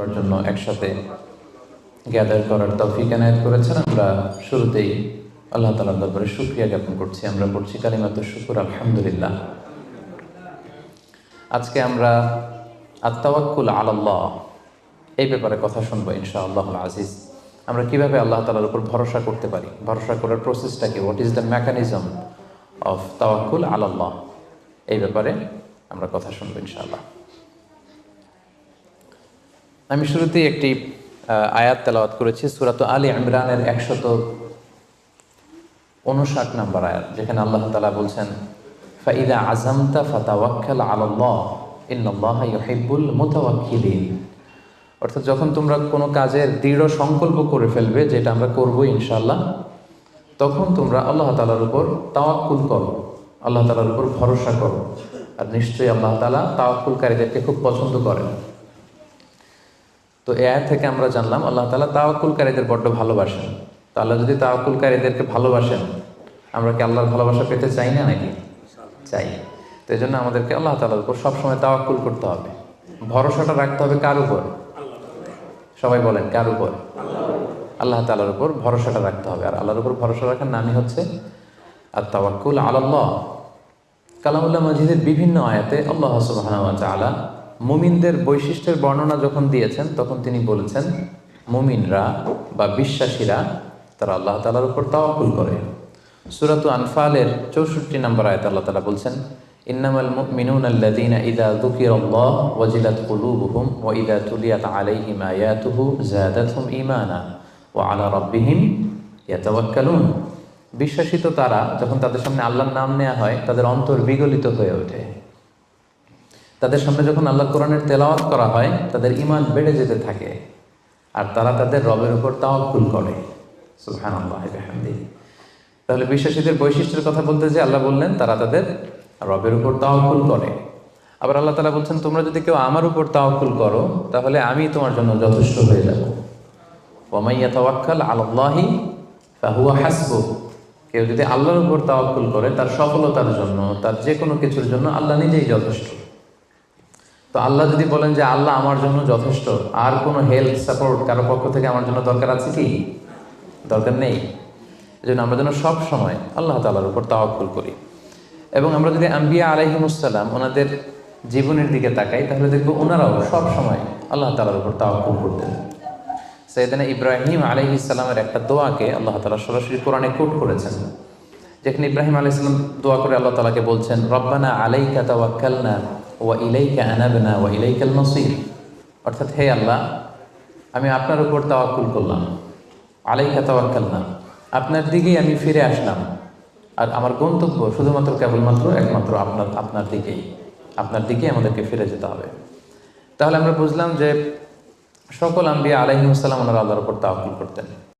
শুনবার জন্য একসাথে গ্যাদার করার তৌফিক এনায়ত করেছেন। আমরা শুরুতেই আল্লাহ তালার দরবারে শুক্রিয়া জ্ঞাপন করছি। আমরা পড়ছি কালিমাত শুকুর, আলহামদুলিল্লাহ। আজকে আমরা আত্মাওয়াক্কুল আলাল্লাহ এই ব্যাপারে কথা শুনব ইনশা আল্লাহ আজিজ। আমরা কীভাবে আল্লাহ তালার উপর ভরসা করতে পারি? ভরসা করার প্রসেসটা কি? What is the mechanism of তাওয়াক্কুল আলাল্লাহ? এই ব্যাপারে আমরা কথা শুনব ইনশাআল্লাহ। আমি শুরুতেই একটি আয়াত তেলাওয়াত করেছি, সুরাত আলী ইমরানের একশত উনষাট নম্বর আয়াত, যেখানে আল্লাহ তালা বলছেন, ফাইদা আজমতা ফাতাওয়াক্কাল আলাল্লাহ, ইন্নাল্লাহ ইউহিব্বুল মুতাওয়াক্কিলিন। অর্থাৎ যখন তোমরা কোনো কাজের দৃঢ় সংকল্প করে ফেলবে, যেটা আমরা করব ইনশাল্লাহ তখন তোমরা আল্লাহ তালার উপর তাওয়াক্কুল করো, আল্লাহ তালার উপর ভরসা করো। আর নিশ্চয়ই আল্লাহ তালা তাওয়াক্কুলকারীদেরকে খুব পছন্দ করেন। তো এ আয়াত থেকে আমরা জানলাম, আল্লাহ তালা তাওয়াক্কুলকারীদের বড্ড ভালোবাসেন। তো আল্লাহ যদি তাওয়াক্কুলকারীদেরকে ভালোবাসেন, আমরা কি আল্লাহর ভালোবাসা পেতে চাই না নাকি? চাই। তো এই জন্য আমাদেরকে আল্লাহ তালার উপর সবসময় তাওয়াক্কুল করতে হবে। ভরসাটা রাখতে হবে কার উপর? সবাই বলেন, কার উপর? আল্লাহ তালার উপর ভরসাটা রাখতে হবে। আর আল্লাহর উপর ভরসা রাখার নামই হচ্ছে আর তাওয়াক্কুল আলাল্লাহ। কালামুল্লাহ মজিদের বিভিন্ন আয়াতে আল্লাহ সুবহানাহু ওয়া তাআলা মুমিনদের বৈশিষ্ট্যের বর্ণনা যখন দিয়েছেন, তখন তিনি বলেছেন, মুমিনরা বা বিশ্বাসীরা, তারা আল্লাহ তালার উপর তাওয়াক্কুল করে। সূরাতু আনফালের চৌষট্টি নম্বর আয়াত আল্লাহ তাআলা বলছেন, ইন্নামাল মুমিনুনা আল্লাযীনা ইযা যুকিরাল্লাহ ওয়াজিলাত কুলুবুহুম ওয়া ইযা তুলিয়াত আলাইহিম আয়াতুহু যাদাতহুম ঈমানা ওয়া আলা রাব্বিহিম ইয়াতাওয়াক্কালুন। বিশ্বাসী তো তারা, যখন তাদের সামনে আল্লাহর নাম নেওয়া হয়, তাদের অন্তর বিগলিত হয়ে ওঠে। তাদের সামনে যখন আল্লাহ কোরআনের তেলাওয়াত করা হয়, তাদের ইমান বেড়ে যেতে থাকে। আর তারা তাদের রবের উপর তাওয়াক্কুল করে। সুবহানাল্লাহি বিহামদিহি তাহলে বিশ্বাসীদের বৈশিষ্ট্যের কথা বলতে যে আল্লাহ বললেন, তারা তাদের রবের উপর তাওয়াক্কুল করে। আবার আল্লাহ তালা বলছেন, তোমরা যদি কেউ আমার উপর তাওয়াক্কুল করো, তাহলে আমি তোমার জন্য যথেষ্ট হয়ে যাব। ওমাইয়া তাওয়াক্কাল আল্লাহি ফাহুয়া হাসবু। কেউ যদি আল্লাহর উপর তাওয়াক্কুল করে, তার সফলতার জন্য, তার যে কোনো কিছুর জন্য আল্লাহ নিজেই যথেষ্ট। তো আল্লাহ যদি বলেন যে আল্লাহ আমার জন্য যথেষ্ট, আর কোনো হেল্প সাপোর্ট কারও পক্ষ থেকে আমার জন্য দরকার আছে কি? দরকার নেই। এই জন্য আমরা যেন সব সময় আল্লাহ তালার উপর তাওয়াক্কুল করি। এবং আমরা যদি আম্বিয়া আলাইহিমুসাল্লাম ওনাদের জীবনের দিকে তাকাই, তাহলে দেখব ওনারাও সব সময় আল্লাহ তালার উপর তাওয়াক্কুল করতেন। সৈয়দানা ইব্রাহিম আলহি ইসলামের একটা দোয়াকে আল্লাহ তালা সরাসরি কোরআনে কোট করেছেন। যেখানে ইব্রাহিম সালাম দোয়া করে আল্লাহ তালাকে বলছেন, রব্বানা আলাইকা তাওয়াক্কালনা ওয়া ইলাইকা আনাবনা ওয়া ইলাইকাল নসির অর্থাৎ, হে আল্লাহ, আমি আপনার উপর তাওয়াক্কুল করলাম। আলাইকা তাওয়াক্কালনা। আপনার দিকেই আমি ফিরে আসলাম। আর আমার গন্তব্য শুধুমাত্র কেবলমাত্র একমাত্র আপনার আপনার দিকেই। আপনার দিকেই আমাদেরকে ফিরে যেতে হবে। তাহলে আমরা বুঝলাম যে সকল আম্বিয়া আলাইহিমসাল্লাম ওনারা আল্লাহর উপর তাওয়াক্কুল করতেন।